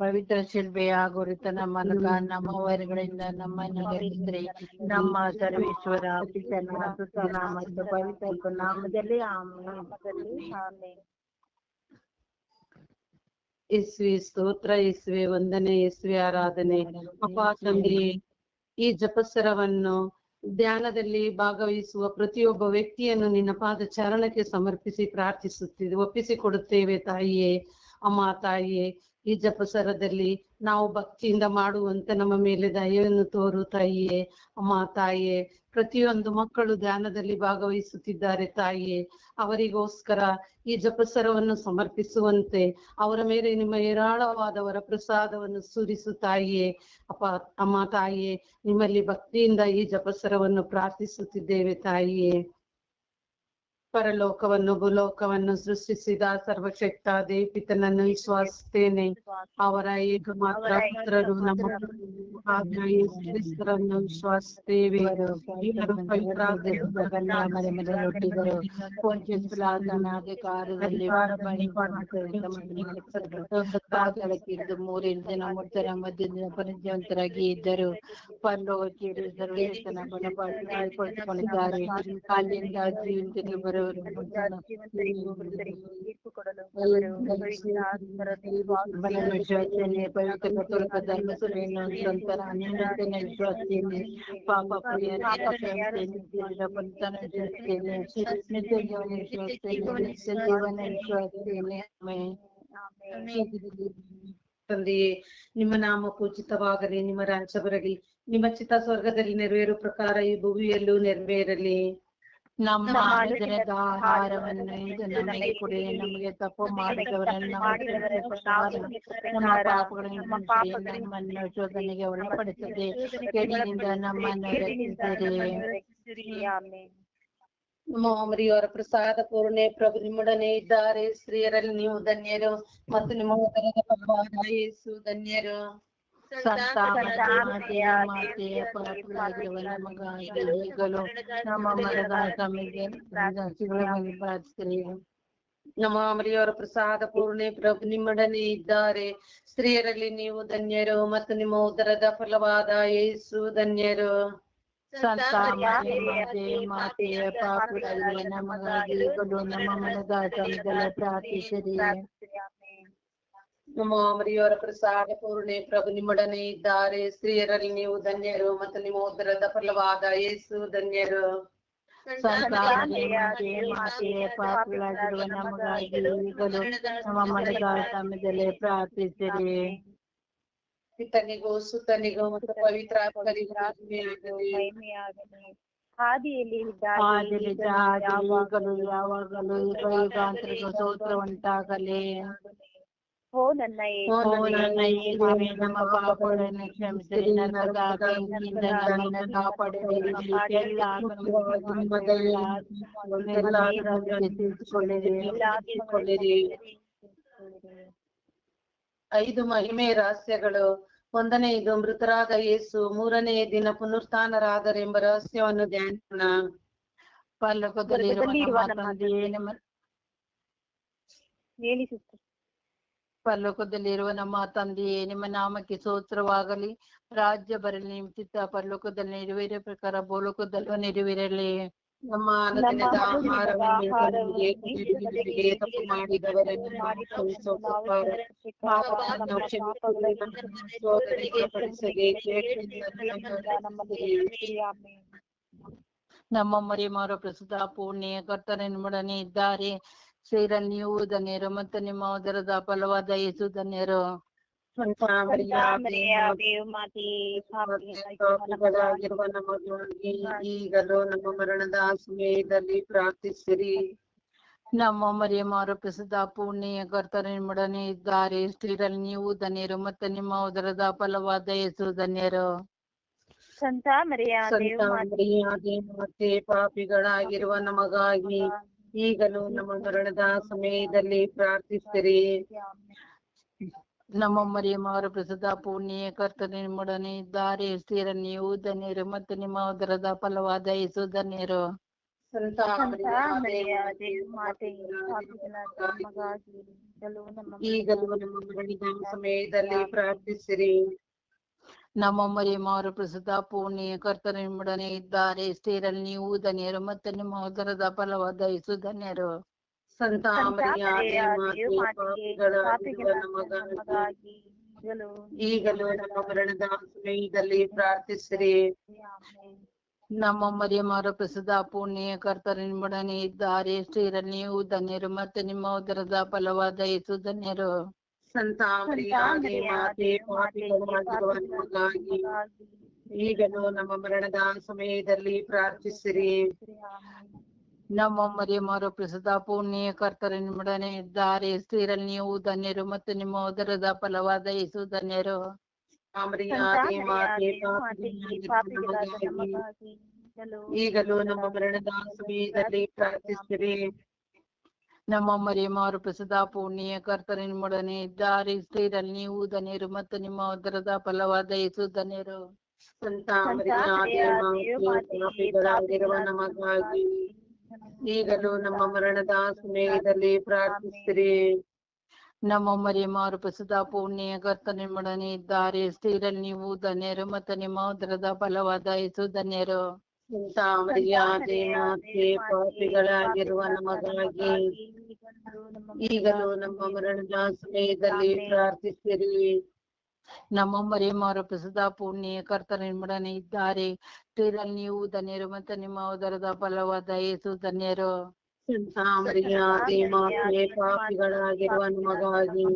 ಪವಿತ್ರ ಶಿಲ್ಬೆಯ ಗುರುತನ ಮೂಲಕ ನಮ್ಮ ವರಗಳಿಂದ ನಮ್ಮನ್ನು ರಕ್ಷಿಸಿರಿ ನಮ್ಮ ಸರ್ವೇಶ್ವರ ಪಿತನ ಸುತನ ಮತ್ತು ಪವಿತ್ರ ನಾಮದಲ್ಲಿ ಆಮೇಲೆ ಯೇಸುವೆ ಸ್ತೋತ್ರ ಇಸ್ವಿ ವಂದನೆ ಇಸ್ವಿ ಆರಾಧನೆ. ಅಪ್ಪ ಈ ಜಪಸರವನ್ನು ಧ್ಯಾನದಲ್ಲಿ ಭಾಗವಹಿಸುವ ಪ್ರತಿಯೊಬ್ಬ ವ್ಯಕ್ತಿಯನ್ನು ನಿನ್ನ ಪಾದ ಚರಣಕ್ಕೆ ಸಮರ್ಪಿಸಿ ಪ್ರಾರ್ಥಿಸುತ್ತಿದೆ ಒಪ್ಪಿಸಿಕೊಡುತ್ತೇವೆ ತಾಯಿಯೇ ಅಮ್ಮ ತಾಯಿಯೇ. ಈ ಜಪಸರದಲ್ಲಿ ನಾವು ಭಕ್ತಿಯಿಂದ ಮಾಡುವಂತೆ ನಮ್ಮ ಮೇಲೆ ದಯವನ್ನು ತೋರು ತಾಯಿಯೇ, ಅಮ್ಮ, ತಾಯಿಯೇ. ಪ್ರತಿಯೊಂದು ಮಕ್ಕಳು ಧ್ಯಾನದಲ್ಲಿ ಭಾಗವಹಿಸುತ್ತಿದ್ದಾರೆ ತಾಯಿಯೇ. ಅವರಿಗೋಸ್ಕರ ಈ ಜಪಸರವನ್ನು ಸಮರ್ಪಿಸುವಂತೆ ಅವರ ಮೇಲೆ ನಿಮ್ಮ ಹೇರಾಳವಾದವರ ಪ್ರಸಾದವನ್ನು ಸುರಿಸು ತಾಯಿಯೇ. ಅಪ್ಪ, ಅಮ್ಮ, ತಾಯಿಯೇ, ನಿಮ್ಮಲ್ಲಿ ಭಕ್ತಿಯಿಂದ ಈ ಜಪಸರವನ್ನು ಪ್ರಾರ್ಥಿಸುತ್ತಿದ್ದೇವೆ ತಾಯಿಯೇ. ಪರಲೋಕವನ್ನು, ಭೂಲೋಕವನ್ನು ಸೃಷ್ಟಿಸಿದ ಸರ್ವಶಕ್ತ ದೇವಿತನನ್ನು ವಿಶ್ವಾಸಿಸ್ತೇನೆ ಅವರ ಏಕಮಾತ್ರ ಪುತ್ರರು, ನಮ್ಮ ಕ್ರಿಸ್ತರನ್ನು ವಿಶ್ವಾಸಿಸ್ತೇವೆ ಪಾತಾಳಕ್ಕಿದ್ದು ಮೂರಿನ ದಿನ ಮುಡ್ತರ ಮಧ್ಯದಿಂದ ಪರಿಜಯವಂತರಾಗಿ ಇದ್ದರು. ಪರಲೋಕಕ್ಕೆ ಸರ್ವೇತನ ಬಲಪಡಿಸಿಕೊಂಡಿದ್ದಾರೆ ಅಲ್ಲಿಂದ ಜೀವಂತಕ್ಕೆ ಬರುವರು ವಿಶ್ವಾಸನೆ ಪವಿತ್ರ ಕಥೋಲಿಕ ಧರ್ಮ ಸಭೆಯನ್ನು ಸಂತರ ಅನ್ಯನ ವಿಶ್ವಾಸನೆ ಪಾಪ ಪರಿಹಾರ ಫಲಿತಾನ ವಿಶ್ವಾಸನೆ ನಿತ್ಯ ಜೀವನ ವಿಶ್ವಾಸನೆ ನಿತ್ಯ ಜೀವನ ವಿಶ್ವಾಸನೆ ಆಮೆನ್. ತಂದೆಯೇ ನಿಮ್ಮ ನಾಮ ಪೂಜಿತವಾಗಲಿ. ನಿಮ್ಮ ರಾಜ್ಯ ಬರಲಿ. ನಿಮ್ಮ ಚಿತ್ತ ಸ್ವರ್ಗದಲ್ಲಿ ನೆರವೇರು ಪ್ರಕಾರ ಈ ಭುವಿಯಲ್ಲೂ ನೆರವೇರಲಿ. ನಮ್ಮ ಅನುದಿನದ ಆಹಾರವನ್ನು ಇಂದು ನಮಗೆ ಕೊಡಿ ನಮಗೆ ತಪ್ಪು ಮಾಡಿದವರನ್ನು ನಮ್ಮ ಪಾಪಗಳನ್ನು ಕ್ಷಮಿಸಿರಿ. ನಮ್ಮನ್ನು ಶೋಧನೆಗೆ ಒಳಪಡಿಸದೆ ಕೆಡಿಯಿಂದ ನಮ್ಮನ್ನು ರಕ್ಷಿಸಿರಿ ನಮ್ಮ ಮರಿಯವರ ಪ್ರಸಾದ ಪೂರ್ಣೆ ಪ್ರಭು ನಿಮ್ಮೊಡನೆ ಇದ್ದಾರೆ ಸ್ತ್ರೀಯರಲ್ಲಿ ನೀವು ಧನ್ಯರು ಮತ್ತು ನಿಮ್ಮ ಉದರದ ಫಲವಾದ ಯೇಸು ಧನ್ಯರು ಮಾತೆಯ ನಮಗಾಗಿ ಈಗಲೂ ನಮ್ಮ ಮರದ ಪ್ರಾರ್ಥಿಸಿರಿ ನಮ್ಮ ಮರಿಯವರ ಪ್ರಸಾದ ಪೂರ್ಣೆ ಪ್ರಭು ನಿಮ್ಮೊಡನೆ ಇದ್ದಾರೆ. ಸ್ತ್ರೀಯರಲ್ಲಿ ನೀವು ಧನ್ಯರು ಮತ್ತು ನಿಮ್ಮ ಉದರದ ಫಲವಾದ ಯೇಸು ಧನ್ಯರು. ಸಂತ ಮಾತೆಯ ಪಾಪಗಳಾಗಿರುವ ನಮಗಾಗಿ ಈಗಲೂ ನಮ್ಮ ಮರದ ಪ್ರಾರ್ಥಿಸಿರಿ. ನಮ್ಮ ಮರಿಯವರ ಪ್ರಸಾದ ಪೂರ್ಣೆ ಪ್ರಭು ನಿಮ್ಮೊಡನೆ ಇದ್ದಾರೆ. ಸ್ತ್ರೀಯರಲ್ಲಿ ನೀವು ಧನ್ಯರು ಮತ್ತು ನಿಮ್ಮ ಉದರದ ಫಲವಾದ ಯೇಸು ಧನ್ಯರು. ಪಾಪಗಳಾಗಿರುವ ನಮಗಾಗಿ ಈಗಲೂ ನಮ್ಮ ಮರದ ಸಮಯದಲ್ಲಿ ಪ್ರಾರ್ಥಿಸಿರಿ. ಪಿತನಿಗೂ ಸುತನಿಗೂ ಮತ್ತು ಹಾಗೆ ಈಗಲೂ ಯಾವಾಗಲೂ ಯುಗ ಯುಗಾಂತರಿಗೂ ಸ್ತೋತ್ರ ಉಂಟಾಗಲಿ ಐದು ಮಹಿಮೆ ರಹಸ್ಯಗಳು. ಒಂದನೇ ಇದು ಮೃತರಾದ ಯೇಸು. ಮೂರನೆಯ ದಿನ ಪುನರುತ್ಥಾನರಾದರೆಂಬ ರಹಸ್ಯವನ್ನು ಧ್ಯಾನ ಪಲ್ಲಕದಲ್ಲಿರುವ ಹೇಳಿ ಸಿಸ್ಟರ್ ಪರಲೋಕದಲ್ಲಿರುವ ನಮ್ಮ ತಂದೆಯೇ ನಿಮ್ಮ ನಾಮಕ್ಕೆ ಸ್ತೋತ್ರವಾಗಲಿ. ರಾಜ್ಯ ಬರಲಿ ನಿಮ್ಮ ಚಿತ್ತ ಪರಲೋಕದಲ್ಲಿ ನೆರವೇರೋ ಪ್ರಕಾರ ಭೂಲೋಕದಲ್ಲೂ ನೆರವೇರಲಿ. ನಮ್ಮ ಅನುದಿನದ ಆಹಾರವನ್ನು ತಪ್ಪು ಮಾಡಿದವರನ್ನು. ನಮ್ಮ ಮರಿ ಮಾರೋ ಪ್ರಸ್ತುತ ಪೂರ್ಣಿಯ ಕರ್ತನ ನಿಮ್ಮೊಡನೆ ಇದ್ದಾರೆ. ಸೇರಲ್ಲಿ ನೀವು ಧನ್ಯರು ಮತ್ತು ನಿಮ್ಮ ಉದರದ ಫಲವಾದ ಯೇಸು ಧನ್ಯರು. ಈಗಲೂ ನಮ್ಮ ಮರಣದ ಸಮಯದಲ್ಲಿ ಪ್ರಾರ್ಥಿಸಿರಿ. ನಮ್ಮ ಮರಿಯ ಆರೋಪಿಸಿದ ಪೂರ್ಣೆಯ ಕರ್ತನ ನಿಮ್ಮೊಡನೆ ಇದ್ದಾರೆ. ಸ್ತ್ರೀರಲ್ಲಿ ನೀವು ಧನ್ಯರು ಮತ್ತೆ ನಿಮ್ಮ ಉದರದ ಫಲವಾದ ಯೇಸು ಧನ್ಯರು. ಸಂತ ಮರಿಯ ಸಂತ ಮರಿಯ ಮತ್ತೆ ಪಾಪಿಗಳಾಗಿರುವ ನಮಗಾಗಿ ಈಗಲೂ ನಮ್ಮ ಮರಣದ ಸಮಯದಲ್ಲಿ ಪ್ರಾರ್ಥಿಸಿರಿ. ನಮ್ಮ ಮರಿಯಮ್ಮ ಅವರ ಪ್ರಸಿದ್ಧ ಪುಣ್ಯ ಕರ್ತನ ನಿಮ್ಮೊಡನೆ ಇದ್ದಾರೆ. ಸ್ಥಿರ ನೀವು ಧನ್ಯರು ಮತ್ತು ನಿಮ್ಮ ಉದರದ ಫಲವಾದ ಯೇಸು ಧನ್ಯರು. ಈಗಲೂ ನಮ್ಮ ಮರಣದ ಸಮಯದಲ್ಲಿ ಪ್ರಾರ್ಥಿಸಿರಿ. ನಮ್ಮ ಮರಿಯಮ್ಮವರ ಪ್ರಸಿದ್ಧ ಪೂರ್ಣಿಯ ಕರ್ತನಿಂಬಡನೆ ಇದ್ದಾರೆ. ಸ್ತ್ರೀರಲ್ಲಿ ನೀವು ಧನ್ಯರು ಮತ್ತೆ ನಿಮ್ಮ ಉದರದ ಫಲವಾದ ಯೇಸು ಧನ್ಯರು. ಸಂತ ಈಗಲೂ ನಮ್ಮ ಮರಣದ ಸಮಯದಲ್ಲಿ ಪ್ರಾರ್ಥಿಸಿರಿ. ನಮ್ಮ ಮರಿಯಮ್ಮವರ ಪ್ರಸಿದ್ಧ ಪೂರ್ಣಿಯ ಕರ್ತನಿಂಬಡನೆ ಇದ್ದಾರೆ. ಸ್ತ್ರೀರಲ್ಲಿ ನೀವು ಧನ್ಯರು ಮತ್ತೆ ನಿಮ್ಮ ಉದರದ ಫಲವಾದ ಯೇಸು ಧನ್ಯರು. ಮಾತೆ ಈಗಲೂ ನಮ್ಮ ಮರಣದ ಸಮಯದಲ್ಲಿ ಪ್ರಾರ್ಥಿಸಿರಿ. ನಮ್ಮ ಮರಿಯಮ್ಮವರು ಪುಣ್ಯ ಪೂರ್ಣಿಯ ನಿಮ್ಮೊಡನೆ ಇದ್ದಾರೆ. ಸ್ತ್ರೀರಲ್ಲಿ ನೀವು ಧನ್ಯರು ಮತ್ತು ನಿಮ್ಮ ಉದರದ ಫಲವಾದ ಯೇಸು ಧನ್ಯರು. ಈಗಲೂ ನಮ್ಮ ಮರಣದ ಸಮಯದಲ್ಲಿ ಪ್ರಾರ್ಥಿಸಿರಿ. ನಮ್ಮ ಮರಿಯಮ್ಮವರು ಪೂರ್ಣಿಯ ಮೊಡನೆ ಇದ್ದಾರೆ. ಸ್ತ್ರೀರಲ್ಲಿ ನೀವು ಧನ್ಯರು ಮತ್ತು ನಿಮ್ಮ ಉದರದ ಫಲವಾದ ಯೇಸು ಧನ್ಯರು. ಸಂತ ನಮಗಾಗಿ ಈಗಲೂ ನಮ್ಮ ಮರಣದ ಸಮಯದಲ್ಲಿ ಪ್ರಾರ್ಥಿಸಿರಿ ನಮ್ಮ ಮರಿಯಮ್ಮವರು ಪೂರ್ಣಿಯ ಮೊಡನೆ ಇದ್ದಾರೆ. ಸ್ತ್ರೀರಲ್ಲಿ ನೀವು ಧನ್ಯರು ಮತ್ತು ನಿಮ್ಮ ಉದರದ ಫಲವಾದ ಯೇಸು ಧನ್ಯರು. ಸಂತ ಮರಿಯಾದೆ ಮಾತೆ ಪಾಪಿಗಳಾಗಿರುವ ನಮಗಾಗಿ ಈಗಲೂ ನಮ್ಮ ಮರಣದ ಸಮಯದಲ್ಲಿ ಪ್ರಾರ್ಥಿಸಿರಿ. ನಮ್ಮ ಮರಿಯಮ್ಮವರ ಪ್ರಸಿದ ಪುಣ್ಯ ಕರ್ತನ ಕರ್ತನಿಂಬಡನೆ ಇದ್ದಾರೆ. ತೀರಲ್ಲಿ ನೀವು ಧನ್ಯರು ಮತ್ತು ನಿಮ್ಮ ಉದರದ ಫಲವಾದ ಏಸು ಧನ್ಯರು. ಮಾತೆ ಪಾಪಿಗಳಾಗಿರುವ ನಮಗಾಗಿ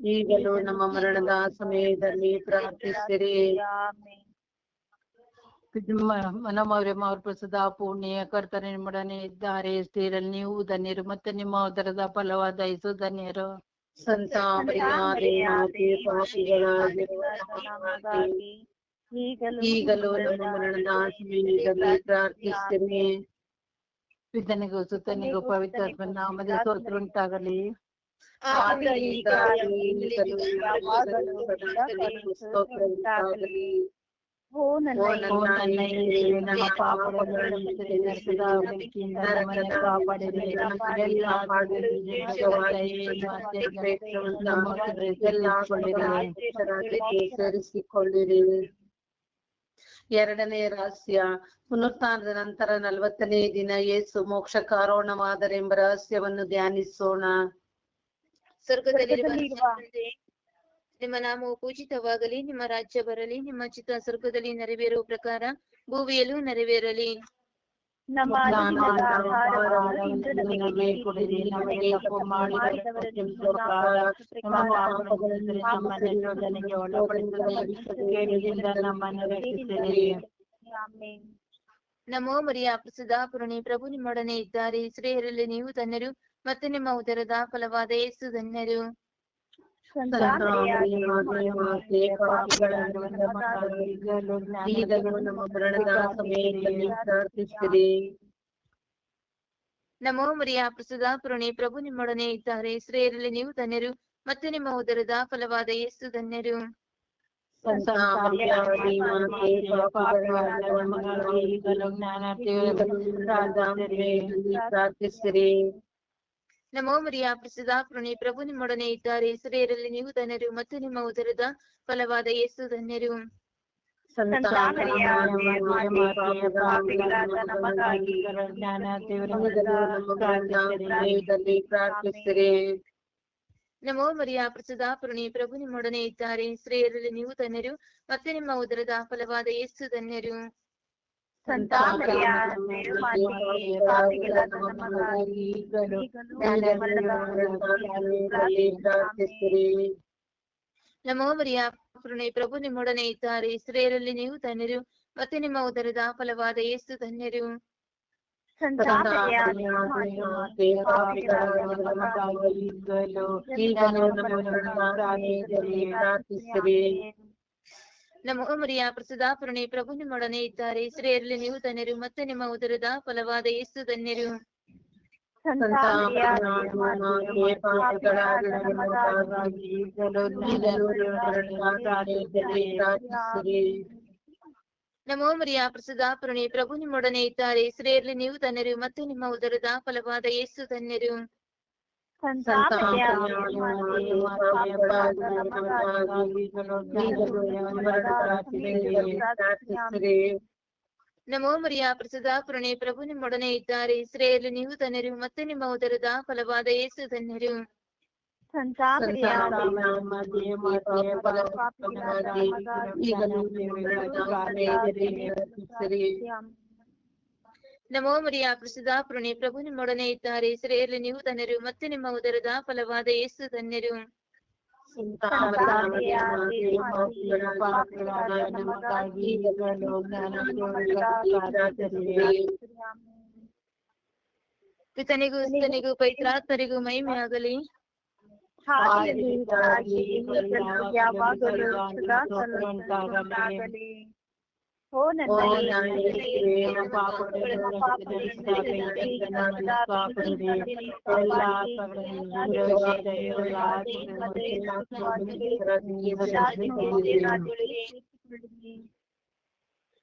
ಈಗಲೂ ನಮ್ಮ ಮರಣದ ಸಮಯದಲ್ಲಿ ಪ್ರಾರ್ಥಿಸಿರಿ. ನಮ್ಮ ಮರಿಯಮ್ಮವರು ಪ್ರಸಿದ್ಧ ಪೂರ್ಣಿಯ ನಿಮ್ಮೊಡನೆ ಇದ್ದಾರೆ ಸ್ತ್ರೀರಲ್ಲಿ ನೀವು ಧನ್ಯರು ಮತ್ತೆ ನಿಮ್ಮ ಉದರದ ಫಲವಾದ ಯೇಸು ಧನ್ಯರು. ಸಂತ ಈಗಲೂ ನಮ್ಮ ಮರಣದ ಸಮಯದಲ್ಲಿ ಪ್ರಾರ್ಥಿಸಿರಿ ಪಿತನಿಗೂ ಸುತ್ತನಿಗೂ ಪವಿತ್ರ ನಾಮದ ಸ್ತೋತ್ರ ಉಂಟಾಗಲಿ ಸ್ತೋತ್ರ ಉಂಟಾಗಲಿ. ಓ ನನ್ನ ಎಲ್ಲ ಪಾಪಗಳಿಂದ ನಮ್ಮ ಕೃಪೆಯಲ್ಲಿ ರಾಜ್ಯಕ್ಕೆ ಸೇರಿಸಿಕೊಳ್ಳಿರಿ ಎರಡನೇ ರಹಸ್ಯ. ಪುನರುತ್ಥಾನದ ನಂತರ ನಲವತ್ತನೇ ದಿನ ಯೇಸು ಮೋಕ್ಷ ಕಾರಣವಾದರೆಂಬ ರಹಸ್ಯವನ್ನು ಧ್ಯಾನಿಸೋಣ. ತಂದೆ, ನಿಮ್ಮ ನಾಮವು ಪೂಜಿತವಾಗಲಿ ನಿಮ್ಮ ರಾಜ್ಯ ಬರಲಿ ನಿಮ್ಮ ಚಿತ್ತ ಸ್ವರ್ಗದಲ್ಲಿ ನೆರವೇರುವ ಪ್ರಕಾರ ಭೂಮಿಯಲ್ಲೂ ನೆರವೇರಲಿ. ನಮ್ಮ. ನಮೋ ಮರಿಯ ಪ್ರಸಿದ್ಧ ಪುರಣಿ ಪ್ರಭು ನಿಮ್ಮೊಡನೆ ಇದ್ದಾರೆ. ಸ್ತ್ರೀಯರಲ್ಲಿ ನೀವು ಧನ್ಯರು ಮತ್ತು ನಿಮ್ಮ ಉದರದ ಫಲವಾದ ಯೇಸು ಧನ್ಯರು. ಸಮಯದಲ್ಲಿ ನಮೋ ಮರಿಯ ಪ್ರಸುದ ಪುರಣಿ. ಪ್ರಭು ನಿಮ್ಮೊಡನೆ ಇದ್ದಾರೆ. ಶ್ರೇಯರಲ್ಲಿ ನೀವು ಧನ್ಯರು ಮತ್ತು ನಿಮ್ಮ ಉದರದ ಫಲವಾದ ಯೇಸು ಧನ್ಯರು. ಪ್ರಾರ್ಥಿಸಿರಿ ನಮೋ ಮರಿಯ ಪ್ರಸಿದ್ಧ ಪುರಣಿ ಪ್ರಭು ನಿಮ್ಮೊಡನೆ ಇದ್ದಾರೆ. ಸ್ತ್ರೀಯರಲ್ಲಿ ನೀವು ಧನ್ಯರು ಮತ್ತು ನಿಮ್ಮ ಉದರದ ಫಲವಾದ ಯೇಸು ಧನ್ಯರು. ಪ್ರಾರ್ಥಿಸಿರಿ. ನಮೋ ಮರಿಯ ಪ್ರಸಿದ್ಧ ಪುರಣಿ ಪ್ರಭು ನಿಮ್ಮೊಡನೆ ಇದ್ದಾರೆ. ಸ್ತ್ರೀಯರಲ್ಲಿ ನೀವು ಧನ್ಯರು ಮತ್ತು ನಿಮ್ಮ ಉದರದ ಫಲವಾದ ಯೇಸು ಧನ್ಯರು. ಸಂತ ಮರಿಯಾದೆ, ಮಾತೆ, ಪಾಪಿಗಳಾದ ನಮಗಾಗಿ ಈಗಲೂ ನಮ್ಮ ಮರಣದ ಸಮಯದಲ್ಲಿ ಪ್ರಾರ್ಥಿಸಿರಿ ನಮೋ ಮರಿಯ ಕೃಣೆ ಪ್ರಭು ನಿಮ್ಮೊಡನೆ ಇದ್ದಾರೆ. ಇಸ್ರೇಲಲ್ಲಿ ನೀವು ಧನ್ಯರು ಮತ್ತೆ ನಿಮ್ಮ ಉದರದ ಫಲವಾದ ಯೇಸು ಧನ್ಯರು. ಸಂತ ಮರಿಯಾದೆ, ಮಾತೆ, ಪಾಪಿಗಳಾಗಿರುವ ನಮಗಾಗಿ ಈಗಲೂ ಈಗಲೂ ನಮ್ಮ ಉಮರಿಯ ಪ್ರಸದಾಪರಣೆ ಪ್ರಭು ನಿಮ್ಮೊಡನೆ ಇದ್ದಾರೆ. ಸ್ತ್ರೀಯರಲ್ಲಿ ನೀವು ಧನ್ಯರು ಮತ್ತೆ ನಿಮ್ಮ ಉದರದ ಫಲವಾದ ಯೇಸು ಧನ್ಯರು ನಮೋ ಮರಿಯ ಪ್ರಸಿದ್ಧ ಪ್ರಭು ನಿಮ್ಮೊಡನೆ ಇದ್ದಾರೆ. ಸ್ತ್ರೀಯರಲ್ಲಿ ನೀವು ಧನ್ಯರು ಮತ್ತು ನಿಮ್ಮ ಉದರದ ಫಲವಾದ ಯೇಸು ಧನ್ಯರು ನಮೋ ಮರಿಯಾ ಪ್ರಸದ ಪುರಣೆ ಪ್ರಭು ನಿಮ್ಮೊಡನೆ ಇದ್ದಾರೆ. ಇಸ್ರೇಲ್ ನೀವು ಧನ್ಯರು ಮತ್ತೆ ನಿಮ್ಮ ಉದರದ ಫಲವಾದ ಏಸು ಧನ್ಯರು ಸಂತಾಪೆಯ ನಮೋ ಮರಿಯ ಪ್ರಸದ ಪುರಣೆ ಪ್ರಭು ನಿಮ್ಮೊಡನೆ ಇದ್ದಾರೆ. ಸರಿಯಲ್ಲಿ ನೀವು ಧನ್ಯರು ಮತ್ತೆ ನಿಮ್ಮ ಉದರದ ಫಲವಾದ ಯೇಸು ಧನ್ಯರು. ಪಿತನಿಗೂ ಸುತನಿಗೂ ಪೈತ್ರಾತ್ಮರಿಗೂ ಮಹಿಮೆಯಾಗಲಿ. ಯಾವಾಗಲೂ ಸದಾ. ಓ ನನ್ನ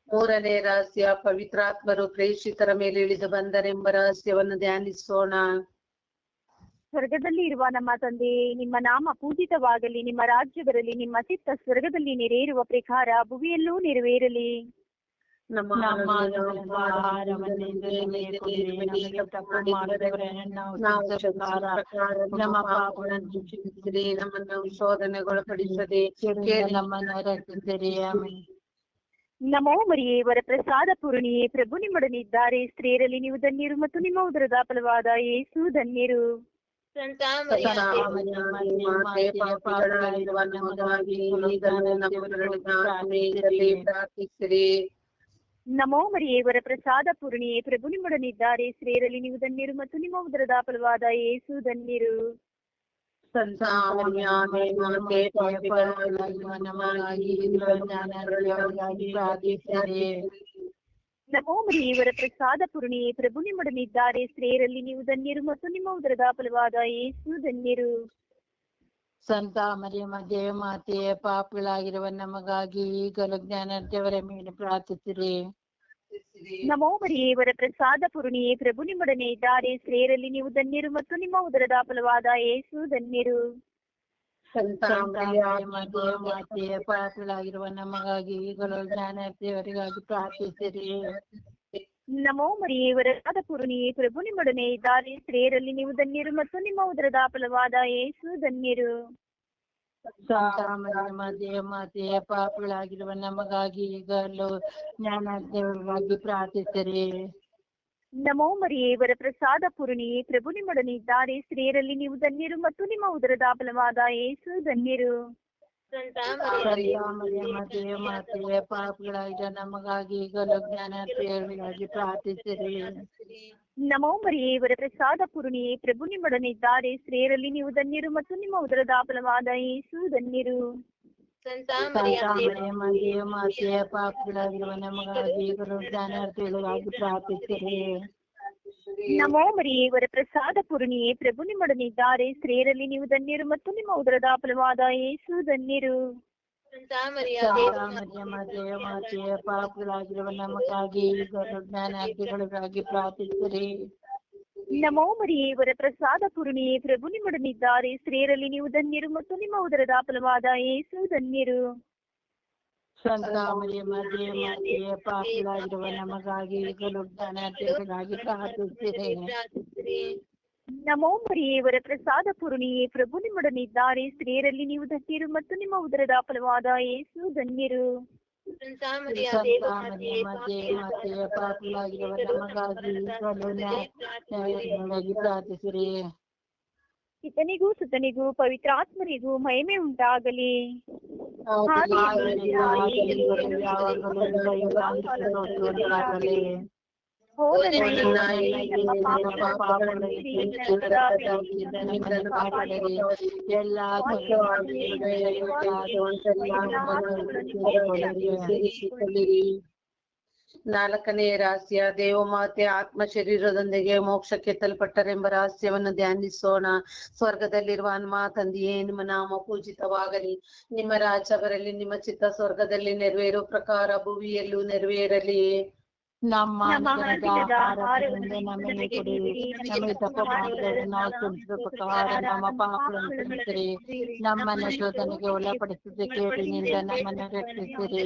ಮೂರನೇ ರಹಸ್ಯ ಪವಿತ್ರಾತ್ಮರು ಪ್ರೇಷಿತರ ಮೇಲೆ ಇಳಿದು ಬಂದರೆಂಬ ರಹಸ್ಯವನ್ನು ಧ್ಯಾನಿಸೋಣ ಸ್ವರ್ಗದಲ್ಲಿ ಇರುವ ನಮ್ಮ ತಂದೆ ನಿಮ್ಮ ನಾಮ ಪೂಜಿತವಾಗಲಿ ನಿಮ್ಮ ರಾಜ್ಯ ಬರಲಿ ನಿಮ್ಮ ಚಿತ್ತ ಸ್ವರ್ಗದಲ್ಲಿ ನೆರೆಯಿರುವ ಪ್ರಕಾರ ಭುವಿಯಲ್ಲೂ ನೆರವೇರಲಿ ನಮ್ಮ ಪಾಪಗಳನ್ನು ಕ್ಷಮಿಸಿರಿ ನಮ್ಮನ್ನು ಶೋಧನೆಗೊಳಪಡಿಸದೆ ನಮ್ಮನ್ನು ರಕ್ಷಿಸಿರಿ. ನಮೋ ಮರಿಯೇ ವರ ಪ್ರಸಾದ ಪೂರ್ಣಿಯೇ ಪ್ರಭು ನಿಮ್ಮೊಡನಿದ್ದಾರೆ. ಸ್ತ್ರೀಯರಲ್ಲಿ ನೀವು ಧನ್ಯರು ಮತ್ತು ನಿಮ್ಮ ಉದರದ ಫಲವಾದ ಯೇಸು ಧನ್ಯರು. ಪ್ರಾರ್ಥಿಸಿರಿ. ನಮೋ ಮರಿಯೇ ವರ ಪ್ರಸಾದ ಪೂರ್ಣಿಯೇ ಪ್ರಭು ನಿಮ್ಮೊಡನಿದ್ದಾರೆ ಸ್ತ್ರೀಯರಲ್ಲಿ ನೀವು ಧನ್ಯರು ಮತ್ತು ನಿಮ್ಮ ಉದರದ ಫಲವಾದ ಯೇಸು ಧನ್ಯರು. ನಮೋ ಮರಿಯೇವರ ಪ್ರಸಾದ ಪೂರ್ಣಿಯೇ ಪ್ರಭು ನಿಮ್ಮೊಡನಿದ್ದಾರೆ ಸ್ತ್ರೀಯರಲ್ಲಿ ನೀವು ಧನ್ಯರು ಮತ್ತು ನಿಮ್ಮ ಉದರದ ಫಲವಾದ ಯೇಸು ಧನ್ಯರು. ಸಂತ ಮರಿಯಮ್ಮ ಮಧ್ಯೆ ಮಾತೆಯ ಪಾಪಿಗಳಾಗಿರುವ ನಮಗಾಗಿ ಈಗಲೂ ಜ್ಞಾನದೇವರ ಮೇಲೆ ಪ್ರಾರ್ಥಿಸಿರಿ. ನಮೋ ಮರಿಯೇ ವರ ಪ್ರಸಾದ ಪೂರ್ಣಿಯೇ ಪ್ರಭು ನಿಮ್ಮೊಡನೆ ಇದ್ದಾರೆ. ಸ್ತ್ರೀಯರಲ್ಲಿ ನೀವು ಧನ್ಯರು ಮತ್ತು ನಿಮ್ಮ ಉದರದ ಫಲವಾದ ಯೇಸು ಧನ್ಯರು. ಸಂತ ಪಾಪಿಗಳಾಗಿರುವ ನಮಗಾಗಿ ಈಗಲೂ ಜ್ಞಾನದೇವರಿಗಾಗಿ ಪ್ರಾರ್ಥಿಸಿರಿ. ನಮೋ ಮರಿಯೇ ವರದಾದ ಪೂರ್ಣಿಯೇ ಪ್ರಭು ನಿಮ್ಮೊಡನೆ ಇದ್ದಾರೆ ಸ್ತ್ರೀಯರಲ್ಲಿ ನೀವು ಧನ್ಯರು ಮತ್ತು ನಿಮ್ಮ ಉದರದ ಫಲವಾದ ಏಸು ಧನ್ಯರು. ಪಾಪಗಳಾಗಿರುವ ಮಾತೆಯ ನಮಗಾಗಿ ಈಗಲೂ ಜ್ಞಾನಾರ್ಥವಾಗಿ ಪ್ರಾರ್ಥಿಸಿರಿ. ನಮೋ ಮರಿಯೇ ವರ ಪ್ರಸಾದ ಪೂರ್ಣಿಯೇ ಪ್ರಭು ನಿಮ್ಮೊಡನೆ ಇದ್ದಾರೆ ಸ್ತ್ರೀಯರಲ್ಲಿ ನೀವು ಧನ್ಯರು ಮತ್ತು ನಿಮ್ಮ ಉದರದ ಫಲವಾದ ಏಸು ಧನ್ಯರು. ಮಧ್ಯೆ ಮಾತೆಯ ಪಾಪಿಗಳಾಗಿರುವ ನಮಗಾಗಿ ಈಗಲೂ ಜ್ಞಾನರ್ಜವರಿಗಾಗಿ ಪ್ರಾರ್ಥಿಸಿರಿ. ನಮೋ ಮರಿಯೇ ಇವರ ಪ್ರಸಾದ ಪೂರ್ಣಿಯೇ ಪ್ರಭು ನಿಮ್ಮೊಡನೆ ಇದ್ದಾರೆ ಸ್ತ್ರೀಯರಲ್ಲಿ ನೀವು ಧನ್ಯರು ಮತ್ತು ನಿಮ್ಮ ಉದರದ ಫಲವಾದ ಯೇಸು ಧನ್ಯರು. ದೇವ ಮಾತೆಯ ಪಾಪಗಳಾಗಿರುವ ನಮಗಾಗಿ ಈಗಲೂ ಜ್ಞಾನಾರ್ಥಿಗಳಾಗಿ ಪ್ರಾರ್ಥಿಸಿರಿ. ನಮೋ ಮರಿಯೇ ವರ ಪ್ರಸಾದ ಪೂರ್ಣಿಯೇ ಪ್ರಭು ನಿಮ್ಮೊಡನಿದ್ದಾರೆ. ಸ್ತ್ರೀಯರಲ್ಲಿ ನೀವು ಧನ್ಯರು ಮತ್ತು ನಿಮ್ಮ ಉದರದ ಫಲವಾದ ಯೇಸು ಧನ್ಯರು. ಪಾಪಿಗಳಾಗಿರುವ ನಮಗಾಗಿ ಜ್ಞಾನಾರ್ಥಿಗಳಿಗಾಗಿ ಪ್ರಾರ್ಥಿಸಿರಿ ನಮೋ ಮರಿಯೇ ವರ ಪ್ರಸಾದ ಪೂರ್ಣಿಯೇ ಪ್ರಭು ನಿಮ್ಮೊಡನಿದ್ದಾರೆ. ಸ್ತ್ರೀಯರಲ್ಲಿ ನೀವು ಧನ್ಯರು ಮತ್ತು ನಿಮ್ಮ ಉದರದ ಫಲವಾದ ಯೇಸು ಧನ್ಯರು. ಸಂತಾಮರಿಯ ಮಧ್ಯೆ ಮಾತೆಯ ಪಾಪಿಗಳಾಗಿರುವ ನಮಗಾಗಿ ಈಗಲೂ ನಮೋ ಮರಿಯೇ ವರ ಪ್ರಸಾದ ಪೂರ್ಣಿಯೇ ಪ್ರಭು ನಿಮ್ಮೊಡನಿದ್ದಾರೆ. ಸ್ತ್ರೀಯರಲ್ಲಿ ನೀವು ಧನ್ಯರು ಮತ್ತು ನಿಮ್ಮ ಉದರದ ಫಲವಾದ ಯೇಸು ಧನ್ಯರು. ಸಂತ ಮರಿಯ ಸಂತಾಮರಿಯ ಮಧ್ಯೆ ಮಾತೆಯ ಪಾಪಿಗಳಾಗಿರುವ ನಮಗಾಗಿ ಈಗಲೂ ನ್ಯಾಯವಾಗಿ ಪ್ರಾರ್ಥಿಸಿರಿ ಇತನಿಗೂ ಸುತನಿಗೂ ಪವಿತ್ರಾತ್ಮರಿಗೂ ಮಹಿಮೆ ಉಂಟಾಗಲಿ. ಓ ನನ್ನ ನಮ್ಮ ಪಾಪಗಳನ್ನು ನಾಲ್ಕನೇ ರಹಸ್ಯ ದೇವಮಾತೆ ಆತ್ಮ ಶರೀರದೊಂದಿಗೆ ಮೋಕ್ಷಕ್ಕೆ ತಲುಪಟ್ಟರೆಂಬ ರಹಸ್ಯವನ್ನು ಧ್ಯಾನಿಸೋಣ. ಸ್ವರ್ಗದಲ್ಲಿರುವ ಹನುಮ ತಂದೆಯೇ ನಿಮ್ಮ ನಾಮ ಪೂಜಿತವಾಗಲಿ. ನಿಮ್ಮ ರಾಜ ಬರಲಿ ನಿಮ್ಮ ಚಿತ್ತ ಸ್ವರ್ಗದಲ್ಲಿ ನೆರವೇರುವ ಪ್ರಕಾರ ಭುವಿಯಲ್ಲೂ ನೆರವೇರಲಿ. ನಮ್ಮ ನಮ್ಮ ಅನುದಿನದ ಅನುದಿನದ ಆಹಾರವನ್ನು ಆಹಾರವನ್ನು ನಮಗೆ ಕೊಡಿರಿ ಕೊಡಿರಿ. ನಮಗೆ ತಪ್ಪು ನಾವು ಕ್ಷಮಿಸುವ ಪ್ರಕಾರ ನಮ್ಮ ಪಾಪಗಳನ್ನು ಕ್ಷಮಿಸಿರಿ. ನಮ್ಮನ್ನು ಶೋಧನೆಗೆ ಒಳಪಡಿಸಿದ ಕೇಡಿನಿಂದ ನಮ್ಮನ್ನು ರಕ್ಷಿಸಿರಿ.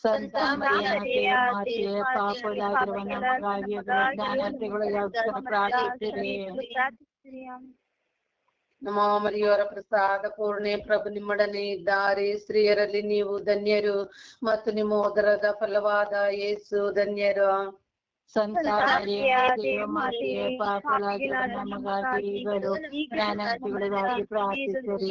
ಸಂತಾನದೇ ಮಾತೆಯೇ ಪಾಪಗಳಾಗಿರುವ ನಮಗಾಗಿ ಜ್ಞಾನತೆಗಳಿಗೋಸ್ಕರ ಪ್ರಾರ್ಥಿಸಿರಿ ನಮ್ಮ ಮರಿಯವರ ಪ್ರಸಾದ ಪೂರ್ಣೆ ಪ್ರಭು ನಿಮ್ಮೊಡನೆ ಇದ್ದಾರೆ. ಸ್ತ್ರೀಯರಲ್ಲಿ ನೀವು ಧನ್ಯರು ಮತ್ತು ನಿಮ್ಮ ಉದರದ ಫಲವಾದ ಯೇಸು ಧನ್ಯರು. ಸಂತ ಮಾತೆಯೇ ಪಾಪಗಳಾಗಿರುವ ನಮಗಾಗಿ ಈಗಲೂ ಜ್ಞಾನತೆಗಳಿಗಾಗಿ ಪ್ರಾರ್ಥಿಸಿರಿ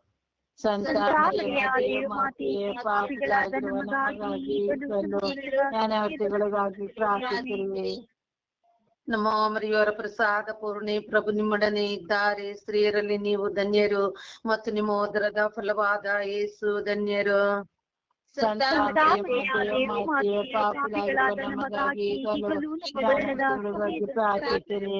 ಸಂತಾನದೇ ಮಾತೆಯೇ ಪಾಪಗಳಾಗಿರುವ ನಮಗಾಗಿ ಈಗಲೂ ಜ್ಞಾನವರ್ತಿಗಳಿಗಾಗಿ ಪ್ರಾರ್ಥಿಸಿರಿ ನಮೋ ಮರಿಯವರ ಪ್ರಸಾದ ಪೂರ್ಣಿ ಪ್ರಭು ನಿಮ್ಮೊಡನೆ ಇದ್ದಾರೆ. ಸ್ತ್ರೀಯರಲ್ಲಿ ನೀವು ಧನ್ಯರು ಮತ್ತು ನಿಮ್ಮ ಉದರದ ಫಲವಾದ ಏಸು ಧನ್ಯರು. ನಮಗಾಗಿ ಈಗಲೂ ಜ್ಞಾನವರ್ತಿಗಳಿಗಾಗಿ ಪ್ರಾರ್ಥಿಸಿರಿ.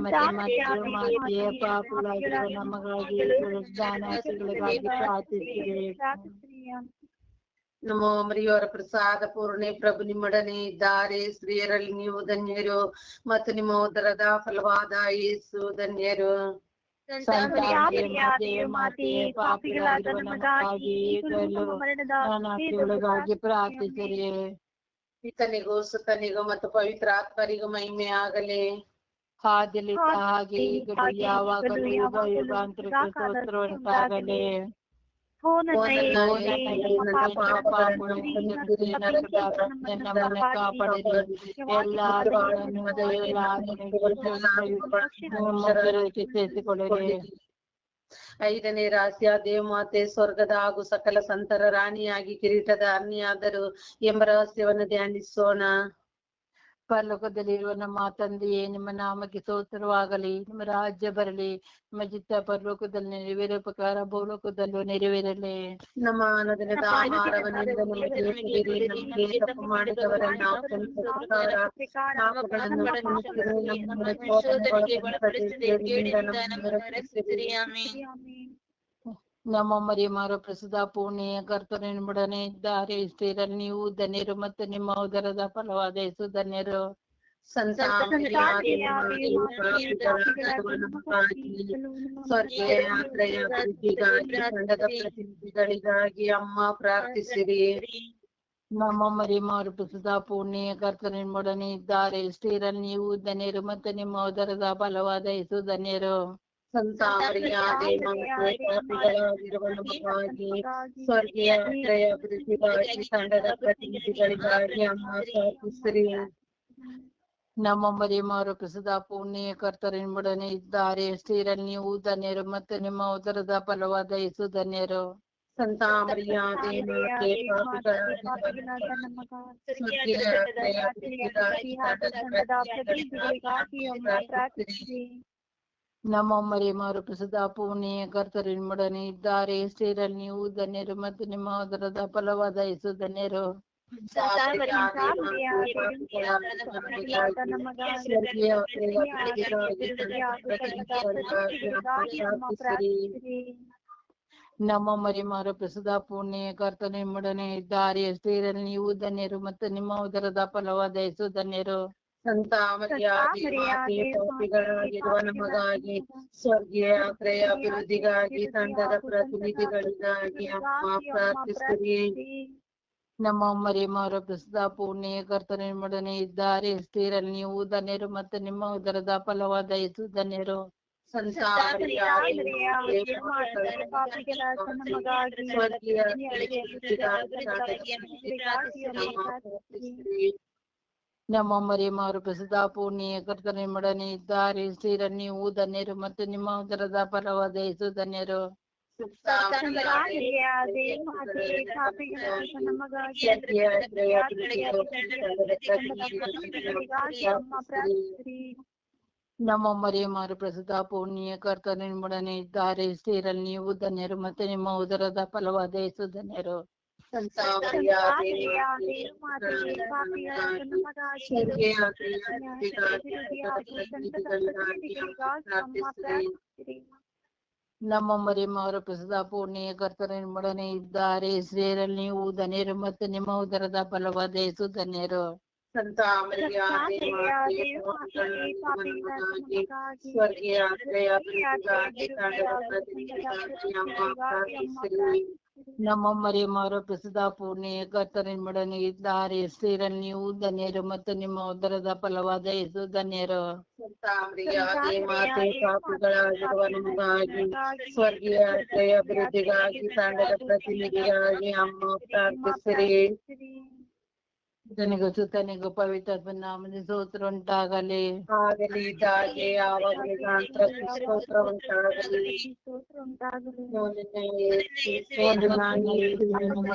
ಮಾತೆಯೇ ಮಾತೆಯೇ ಪಾಪಗಳಾಗಿರುವ ನಮಗಾಗಿ ಪ್ರಾರ್ಥಿಸಿದೆ ನಮೋ ಮರಿಯವರ ಪ್ರಸಾದ ಪೂರ್ಣೆ ಪ್ರಭು ನಿಮ್ಮೊಡನೆ ಇದ್ದಾರೆ. ಸ್ತ್ರೀಯರಲ್ಲಿ ನೀವು ಧನ್ಯರು ಮತ್ತು ನಿಮ್ಮ ಉದರದ ಫಲವಾದ ಯೇಸು ಧನ್ಯರು. ಜ್ಞಾನವರ್ತಿಗಳಿಗಾಗಿ ಪ್ರಾರ್ಥಿಸಿರಿ. ಪಿತನಿಗೂ ಸುತನಿಗೂ ಮತ್ತು ಪವಿತ್ರ ಆತ್ಮರಿಗೂ ಮಹಿಮೆ ಆಗಲಿ ಹಾದಿಲಿದ್ದ ಹಾಗೆ ಈಗಲೂ ಯಾವಾಗಲೂ ಯುಗ ಯುಗಾಂತರಕ್ಕೆ ಸ್ತೋತ್ರ ಉಂಟಾಗಲಿ ಸೇರಿಸಿಕೊಳ್ಳಿರಿ ಐದನೇ ರಹಸ್ಯ ದೇವಮಾತೆ ಸ್ವರ್ಗದ ಹಾಗೂ ಸಕಲ ಸಂತರ ರಾಣಿಯಾಗಿ ಕಿರೀಟದ ಅನ್ಯಾದರು ಎಂಬ ರಹಸ್ಯವನ್ನು ಧ್ಯಾನಿಸೋಣ. ಪರಲೋಕದಲ್ಲಿರುವ ನಮ್ಮ ತಂದೆಯೇ ನಿಮ್ಮ ನಾಮಕ್ಕೆ ಸ್ತೋತ್ರವಾಗಲಿ ನಿಮ್ಮ ರಾಜ್ಯ ಬರಲಿ ನಿಮ್ಮ ಚಿತ್ತ ಪರಲೋಕದಲ್ಲಿ ನೆರವೇರೋ ಪ್ರಕಾರ ಭೂಲೋಕದಲ್ಲೂ ನೆರವೇರಲಿ. ನಮ್ಮ ನಮಗೆ ತಪ್ಪು ಮಾಡಿದವರನ್ನು ಪಾಪಗಳನ್ನು ನಮ್ಮ ಮರಿಯಮಾರ ಪ್ರಸಿದ್ಧ ಪೂರ್ಣೆಯ ಕರ್ತನಿಂಬಡನೆ ಇದ್ದಾರೆ ಸ್ತ್ರೀರಲ್ಲಿ ನೀವು ಧನ್ಯರು ಮತ್ತು ನಿಮ್ಮ ಉದರದ ಫಲವಾದ ಯೇಸು ಧನ್ಯರು. ಪ್ರತಿನಿಧಿಗಳಿಗಾಗಿ ಅಮ್ಮ ಪ್ರಾರ್ಥಿಸಿರಿ. ನಮ್ಮ ಮರಿಯಮಾರು ಪ್ರಸಿದ್ಧ ಪೂರ್ಣೆಯ ಕರ್ತನಿಂಬಡನೆ ಇದ್ದಾರೆ ಸ್ತ್ರೀರಲ್ಲಿ ನೀವು ಧನ್ಯರು ಮತ್ತು ನಿಮ್ಮ ಉದರದ ಫಲವಾದ ಯೇಸು ಧನ್ಯರು. ಸಂತಾನರಿಯಾಗಿ ಪಾಪಿಗಳಾಗಿರುವ ನಮಗಾಗಿ ಸ್ವರ್ಗೀಯ ಯಾತ್ರೆಯ ಅಭಿವೃದ್ಧಿಗಾಗಿ ತಂಡದ ಪ್ರತಿನಿಧಿಗಳಿಗಾಗಿ ಅಮ್ಮ ಪ್ರಾರ್ಥಿಸಿರಿ. ನಮ್ಮ ಮರಿಯಮಾರು ಪುಣ್ಯ ಪೂರ್ಣೆಯ ನಿಮ್ಮೊಡನೆ ಇದ್ದಾರೆ. ಸ್ತ್ರೀರಲ್ಲಿ ನೀವು ಧನ್ಯರು ಮತ್ತು ನಿಮ್ಮ ಉದರದ ಫಲವಾದ ಯೇಸು ಧನ್ಯರು. ಸಂತಾಮರಿಯಾದಿ ಮಾತೆ ಪಾಪಿಗಳಾಗಿರುವ ನಮ್ಮ ಮರಿಯಮಾರು ಪ್ರಸಿದ್ಧ ಪೂರ್ಣಿಯ ಕರ್ತರಿನ್ಮೊಡನೆ ಇದ್ದಾರೆ. ಸ್ತ್ರೀರಲ್ಲಿ ನೀವು ಧನ್ಯರು ಮತ್ತು ನಿಮ್ಮ ಅದರದ ಫಲವಾದ ಹೆಸರು ಧನ್ಯರು. ನಮ್ಮ ಮರಿಮಾರ ಪ್ರಸಿದ್ಧ ಪೂರ್ಣಿಯ ಕರ್ತ ನಿಮ್ಮೊಡನೆ ಇದ್ದಾರೆ. ಸ್ತ್ರೀರಲ್ಲಿ ನೀವು ಧನ್ಯರು ಮತ್ತು ನಿಮ್ಮ ಉದರದ ಫಲವಾದ ಹೆಸರು ಧನ್ಯರು. ಸಂತ ಮರ್ಯಾದಿಗಳಾಗಿರುವ ನಮಗಾಗಿ ಸ್ವರ್ಗೀಯ ಕ್ರಯ ಅಭಿವೃದ್ಧಿಗಾಗಿ ತಂಡದ ಪ್ರತಿನಿಧಿಗಳಿಗಾಗಿ ಅಮ್ಮ ಪ್ರಾರ್ಥಿಸಿರಿ ನಮ್ಮ ಮರಿಮವರ ಪ್ರಸಿದ್ಧ ಪುಣ್ಯ ಕರ್ತನ ನಿಮ್ಮೊಡನೆ ಇದ್ದಾರೆ. ಸ್ಥಿರಲ್ಲಿ ನೀವು ಧನ್ಯರು ಮತ್ತು ನಿಮ್ಮ ಉದರದ ಫಲವಾದ ಇದು ಧನ್ಯರು. ಸಂತ ಮರಿಯಾಗಿ ಮಾತೆ ಪಾಪಿಗಳಾಗಿರುವ ನಮಗಾಗಿ ಸ್ವರ್ಗೀಯ ನಮ್ಮ ಮರಿ ಮಾರು ಪ್ರಸಿದ್ಧ ಪೂರ್ಣಿಯ ಕರ್ತನೆ ನಿಮ್ಮೊಡನೆ ಇದ್ದಾರೆ. ಸ್ತ್ರೀಯರಲ್ಲಿ ನೀವು ಧನ್ಯರು ಮತ್ತು ನಿಮ್ಮ ಉದರದ ಫಲವಾದ ಯೇಸು ಧನ್ಯರು. ನಮ್ಮ ಮರಿಯಮ್ಮರು ಮಾರು ಪ್ರಸಿದ್ಧ ಪೂರ್ಣಿಯ ಕರ್ತನೆ ನಿಮ್ಮೊಡನೆ ಇದ್ದಾರೆ. ಸ್ತ್ರೀಯರಲ್ಲಿ ನೀವು ಧನ್ಯರು ಮತ್ತು ನಿಮ್ಮ ಉದರದ ಫಲವಾದ ಯೇಸು ಧನ್ಯರು. ನಮ್ಮ ಮರಿ ಮಾರು ಪ್ರಸಿದ್ಧ ಪೂರ್ಣಿಯ ಕರ್ತನ ನಿಮ್ಮೊಡನೆ ಇದ್ದಾರೆ. ಸ್ತ್ರೀಯರಲ್ಲಿ ನೀವು ಧನ್ಯರು ಮತ್ತು ನಿಮ್ಮ ಉದರದ ಫಲವಾದ ಯೇಸು ಧನ್ಯರು. ಸಂತ ಸ್ವರ್ಗೀಯ ಆಶ್ರಯ ನಮ್ಮ ಮರಿ ಮಾರು ಪ್ರಸಿದ್ಧ ಪೂರ್ಣಿಯ ಕರ್ತನ ನಿಮ್ಮೊಡನೆ ಇದ್ದಾರೆ ಸ್ತ್ರೀಯರಲ್ಲಿ ನೀವು ಧನ್ಯರು ಮತ್ತು ನಿಮ್ಮ ಉದರದ ಫಲವಾದ ಯೇಸು ಧನ್ಯರು ಮಾತೆ ಪಾಪಿಗಳಾಗಿರುವ ನಮಗಾಗಿ ಸ್ವರ್ಗೀಯ ಆಶ್ರಯ ಅಭಿವೃದ್ಧಿಗಾಗಿ ತಂಡದ ಪ್ರತಿನಿಧಿಗಾಗಿ ಅಮ್ಮ ಪ್ರಾರ್ಥಿಸಿರಿ ತನಿಗೂ ಸುತನಿಗೂ ಪವಿತ್ರ ನಾಮದ ಸ್ತೋತ್ರ ಉಂಟಾಗಲಿ ಆಗಲಿ ಇದಾಗೆ ಯಾವಾಗಲೂ ಸ್ತೋತ್ರ ಉಂಟಾಗಲಿ ಒಂದು ನಾನು ನಮ್ಮ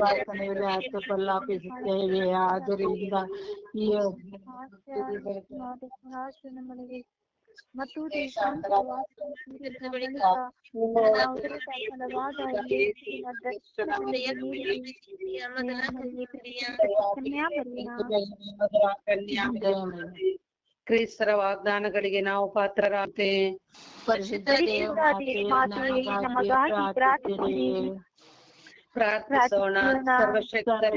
ಪಾಪಿಗಳನ್ನು ಪ್ರಲಾಪಿಸುತ್ತೇವೆ ಆದ್ದರಿಂದ ಈ ಮತ್ತು ಕ್ರಿಸ್ತರ ವಾಗ್ದಾನಗಳಿಗೆ ನಾವು ಪಾತ್ರರಾತೆ ಪರಿಶುದ್ಧ ನಮಗಾಗಿ ಪ್ರಾರ್ಥಿಸಿರಿ ಪ್ರಾರ್ಥಿಸೋಣ ಸರ್ವಶಕ್ತರ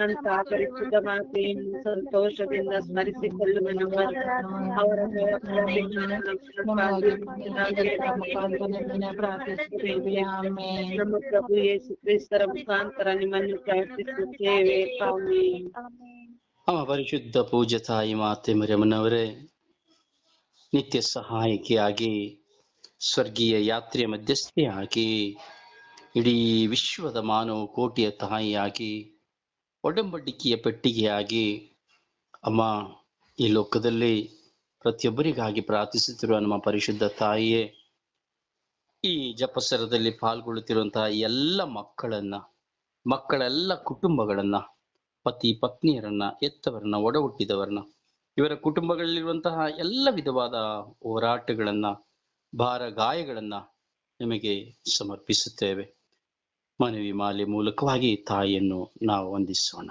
ಅಂತ ಪರಿಶುದ್ಧ ಮಾತೆಯನ್ನು ಸಂತೋಷದಿಂದ ಸ್ಮರಿಸಿಕೊಳ್ಳುವ ಅವರ ಪ್ರಾರ್ಥಿಸುತ್ತೇವೆ ಆಮೇಲೆ ನಮ್ಮ ಪ್ರಭು ಯೇಸು ಕ್ರಿಸ್ತರ ಮುಖಾಂತರ ನಿಮ್ಮನ್ನು ಪರಿಶುದ್ಧ ಪೂಜ್ಯ ತಾಯಿ ಮಾತೆ ಮರಿಯಮ್ಮನವರೇ, ನಿತ್ಯ ಸಹಾಯಕಿಯಾಗಿ, ಸ್ವರ್ಗೀಯ ಯಾತ್ರೆಯ ಮಧ್ಯಸ್ಥೆಯಾಗಿ, ಇಡೀ ವಿಶ್ವದ ಮಾನವ ಕೋಟಿಯ ತಾಯಿಯಾಗಿ, ಒಡಂಬಡಿಕೆಯ ಪೆಟ್ಟಿಗೆಯಾಗಿ, ಅಮ್ಮ, ಈ ಲೋಕದಲ್ಲಿ ಪ್ರತಿಯೊಬ್ಬರಿಗಾಗಿ ಪ್ರಾರ್ಥಿಸುತ್ತಿರುವ ನಮ್ಮ ಪರಿಶುದ್ಧ ತಾಯಿಯೇ, ಈ ಜಪಸರದಲ್ಲಿ ಪಾಲ್ಗೊಳ್ಳುತ್ತಿರುವಂತಹ ಎಲ್ಲ ಮಕ್ಕಳನ್ನ ಮಕ್ಕಳೆಲ್ಲ ಕುಟುಂಬಗಳನ್ನ ಪತಿ ಪತ್ನಿಯರನ್ನ ಎತ್ತವರನ್ನ ಒಡಹುಟ್ಟಿದವರನ್ನ ಇವರ ಕುಟುಂಬಗಳಲ್ಲಿರುವಂತಹ ಎಲ್ಲ ವಿಧವಾದ ಹೋರಾಟಗಳನ್ನ ಭಾರ ಗಾಯಗಳನ್ನ ನಿಮಗೆ ಸಮರ್ಪಿಸುತ್ತೇವೆ. ಮನವಿ ಮಾಲೆ ಮೂಲಕವಾಗಿ ತಾಯಿಯನ್ನು ನಾವು ವಂದಿಸೋಣ.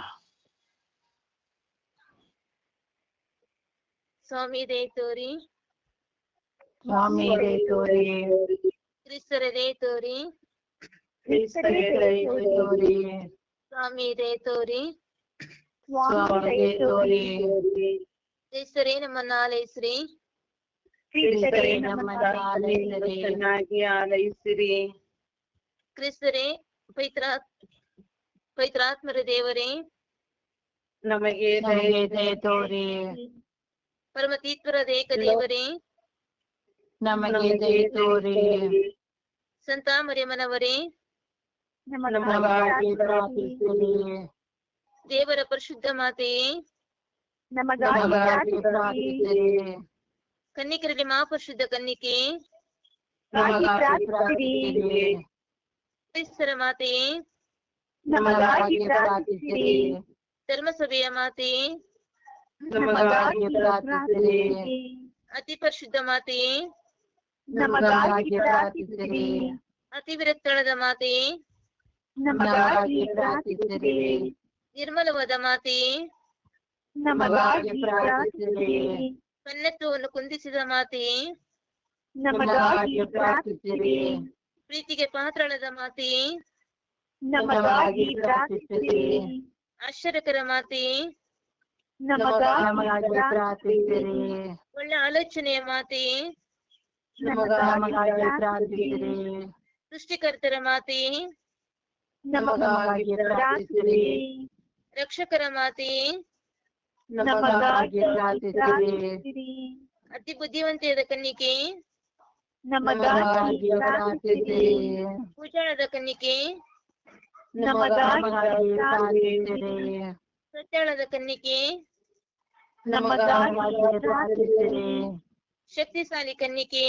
ಸ್ವಾಮಿ ದೇತೋರಿ ಸ್ವಾಮಿ ದೇತೋರಿ ಕ್ರಿಸ್ತರ ದಯ ತೋರಿ. ಕ್ರಿಸ್ತರೇ ದಯ ತೋರಿ ಸ್ವಾಮಿ ದಯ ತೋರಿ ಸ್ವಾಮಿ ದಯ ತೋರಿ ಕ್ರಿಸ್ತರೇ ನಮ್ಮನ್ನ ಆಲೈಸ್ರಿ ಕ್ರಿಸ್ತರೇ ನಮ್ಮನ್ನ ಆಲೈಸಿರಿ. ಚೆನ್ನಾಗಿ ಆಲೈಸಿರಿ ಕ್ರಿಸ್ತರೇ ಪವಿತ್ರ ಪವಿತ್ರಾತ್ಮರ ದೇವರೇ ನಮಗೆ ನಮಗೆ ದಯ ತೋರಿ ಪರಮತೀತ್ವರ ದೇಕ ದೇವರೇ ನಮಗೆ ದಯ ತೋರಿ ಸಂತ ಮರಿಯಮ್ಮನವರೇ ನಮಗಾಗಿ ಪ್ರಾರ್ಥಿಸಿರಿ ದೇವರ ಪರಿಶುದ್ಧ ಮಾತೆಯೇ ನಮಗಾಗಿ ನಮಗಾಗಿ ಪ್ರಾರ್ಥಿಸಿರಿ ಕನ್ನಿಕರಲ್ಲಿ ಮಹಾಪರಿಶುದ್ಧ ಕನ್ನಿಕೆ ನಮಗಾಗಿ ಪ್ರಾರ್ಥಿಸಿರಿ ಕ್ರೈಸ್ತರ ಮಾತೆಯೇ ನಮಗಾಗಿ ಪ್ರಾರ್ಥಿಸಿರಿ ಧರ್ಮಸಭೆಯ ಮಾತೆಯೇ ನಮಗಾಗಿ ಪ್ರಾರ್ಥಿಸಿರಿ ಅತಿ ಪರಿಶುದ್ಧ ಮಾತೆಯೇ ನಮಗಾಗಿ ಪ್ರಾರ್ಥಿಸಿರಿ ಅತಿ ವಿರಕ್ತಳದ ಮಾತೆಯೇ ನಮಗಾಗಿ ಪ್ರಾರ್ಥಿಸಿರಿ ನಿರ್ಮಲವಾದ ಮಾತೆಯೇ ನಮಗಾಗಿ ಪ್ರಾರ್ಥಿಸಿರಿ ಕನ್ನತ್ವವನ್ನು ಕುಂದಿಸಿದ ಮಾತೆಯೇ ನಮಗಾಗಿ ಪ್ರಾರ್ಥಿಸಿರಿ ಪ್ರೀತಿಗೆ ಪಾತ್ರಳದ ಮಾತೆಯೇ ನಮಗಾಗಿ ಪ್ರಾರ್ಥಿಸಿರಿ ಆಶ್ಚರ್ಯಕರ ಮಾತೆಯೇ ನಮಗಾಗಿ ಪ್ರಾರ್ಥಿಸಿರಿ ಒಳ್ಳೆ ಆಲೋಚನೆಯ ಮಾತೆಯೇ ನಮಗಾಗಿ ಪ್ರಾರ್ಥಿಸಿರಿ ಸೃಷ್ಟಿಕರ್ತರ ಮಾತೆಯೇ ನಮಗಾಗಿ ಪ್ರಾರ್ಥಿಸಿರಿ ರಕ್ಷಕರ ಮಾತೆಯೇ ನಮಗಾಗಿ ಪ್ರಾರ್ಥಿಸಿರಿ ಅತಿ ಬುದ್ಧಿವಂತೆಯಾದ ಕನ್ನಿಕೆ ನಮಗಾಗಿ ಪ್ರಾರ್ಥಿಸಿರಿ ಪೂಜಾಳದ ಕನ್ನಿಕೆ ನಮಗಾಗಿ ಪ್ರಾರ್ಥಿಸಿರಿ ಸತ್ಯಾಳದ ಕನ್ನಿಕೆ ನಮಗಾಗಿ ಪ್ರಾರ್ಥಿಸಿರಿ ಶಕ್ತಿಶಾಲಿ ಕನ್ನಿಕೆ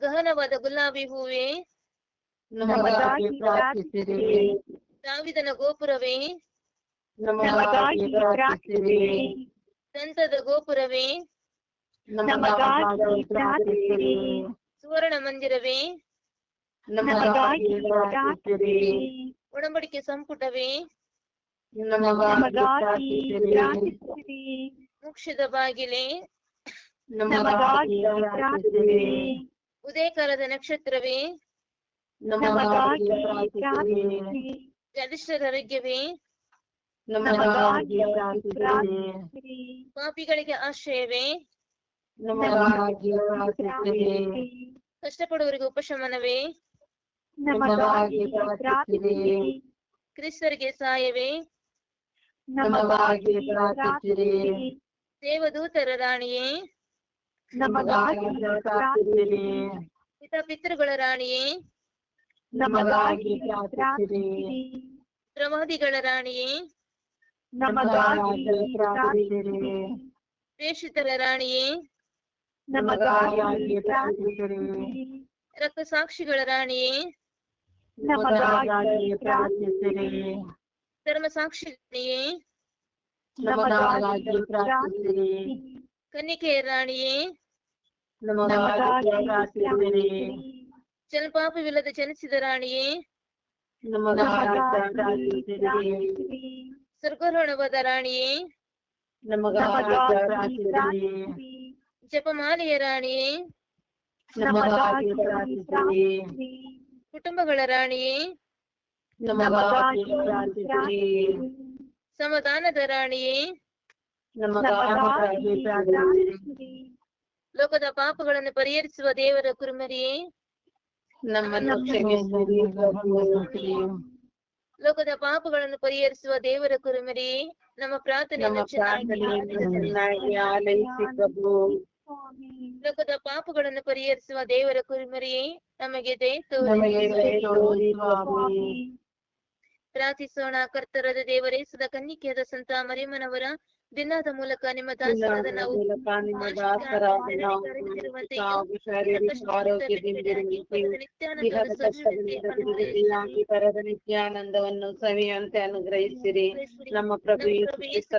ಗಹನವಾದ ಗುಲಾಬಿ ಹೂವೇ? ದಾವಿದನ ಗೋಪುರವೇ? ಸಂತದ ಗೋಪುರವೇ? ಸುವರ್ಣ ಮಂದಿರವೇ? ಒಡಂಬಡಿಕೆ ಸಂಪುಟವೇ? ಮೋಕ್ಷದ ಬಾಗಿಲೆ? ಉದಯಕಾಲದ ನಕ್ಷತ್ರವೇ. ಪ್ರಾರ್ಥಿಸಿರಿ ಪಾಪಿಗಳಿಗೆ ಆಶ್ರಯವೇ. ಕಷ್ಟಪಡುವವರಿಗೆ ಉಪಶಮನವೇ. ಕ್ರಿಸ್ತರಿಗೆ ಸಹಾಯವೇ ದೇವದೂತರ ರಾಣಿಯೇ. ಪಿತೃಗಳ ರಾಣಿಯೇ ನಮಗಾಗಿ ಪ್ರಾರ್ಥಿಸಿರಿ ಪ್ರವಾದಿಗಳ ರಾಣಿಯೇ ನಮಗಾಗಿ ಪ್ರಾರ್ಥಿಸಿರಿ ಪ್ರೇಷಿತರ ರಾಣಿಯೇ ನಮಗಾಗಿ ಪ್ರಾರ್ಥಿಸಿರಿ ರಕ್ತ ಸಾಕ್ಷಿಗಳ ರಾಣಿಯೇ ನಮಗಾಗಿ ಪ್ರಾರ್ಥಿಸಿರಿ ಧರ್ಮ ಸಾಕ್ಷಿಯೇ ನಮಗಾಗಿ ಪ್ರಾರ್ಥಿಸಿರಿ ಕನ್ನಿಕೆಯ ರಾಣಿಯೇ ನಮಗಾಗಿ ಪ್ರಾರ್ಥಿಸಿರಿ ಜಲಪಾಪವಿಲ್ಲದ ಜನಿಸಿದ ರಾಣಿಯೇ ನಮಗಾಗಿ ಪ್ರಾರ್ಥಿಸಿರಿ ಸ್ವರ್ಗಾರೋಹಣವಾದ ರಾಣಿಯೇ ನಮಗಾಗಿ ಪ್ರಾರ್ಥಿಸಿರಿ ಜಪಮಾಲೆಯ ರಾಣಿಯೇ ನಮಗಾಗಿ ಪ್ರಾರ್ಥಿಸಿರಿ ಕುಟುಂಬಗಳ ರಾಣಿಯೇ ನಮಗಾಗಿ ಪ್ರಾರ್ಥಿಸಿರಿ ಸಮಾಧಾನದ ರಾಣಿಯೇ ನಮಗಾಗಿ ಪ್ರಾರ್ಥಿಸಿರಿ ಲೋಕದ ಪಾಪಗಳನ್ನು ಪರಿಹರಿಸುವ ದೇವರ ಕುರುಮರಿಯೇ ನಮ್ಮನ್ನು. ಲೋಕದ ಪಾಪಗಳನ್ನು ಪರಿಹರಿಸುವ ದೇವರ ಕುರುಮರಿ. ನಮ್ಮ ಪ್ರಾರ್ಥನೆ ಪ್ರಭು. ಲೋಕದ ಪಾಪಗಳನ್ನು ಪರಿಹರಿಸುವ ದೇವರ ಕುರುಮರಿ. ನಮಗೆ ಜಯ. ಪ್ರಾರ್ಥಿಸೋಣ ಕರ್ತರದ ದೇವರೇ ಸದಾ ಕನ್ನಿಕೆಯಾದ ಸಂತ ಮರಿಯಮ್ಮನವರ ದಿನದ ಮೂಲಕ ನಿಮ್ಮ ದಾಸರಾದ ನಾವು ನಿತ್ಯಾನಂದವನ್ನು ಸವಿಯಂತೆ ಅನುಗ್ರಹಿಸಿರಿ. ನಮ್ಮ ಪ್ರಭು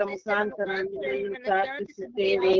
ಮುಖಾಂತರ ಪ್ರಾರ್ಥಿಸುತ್ತೇವೆ.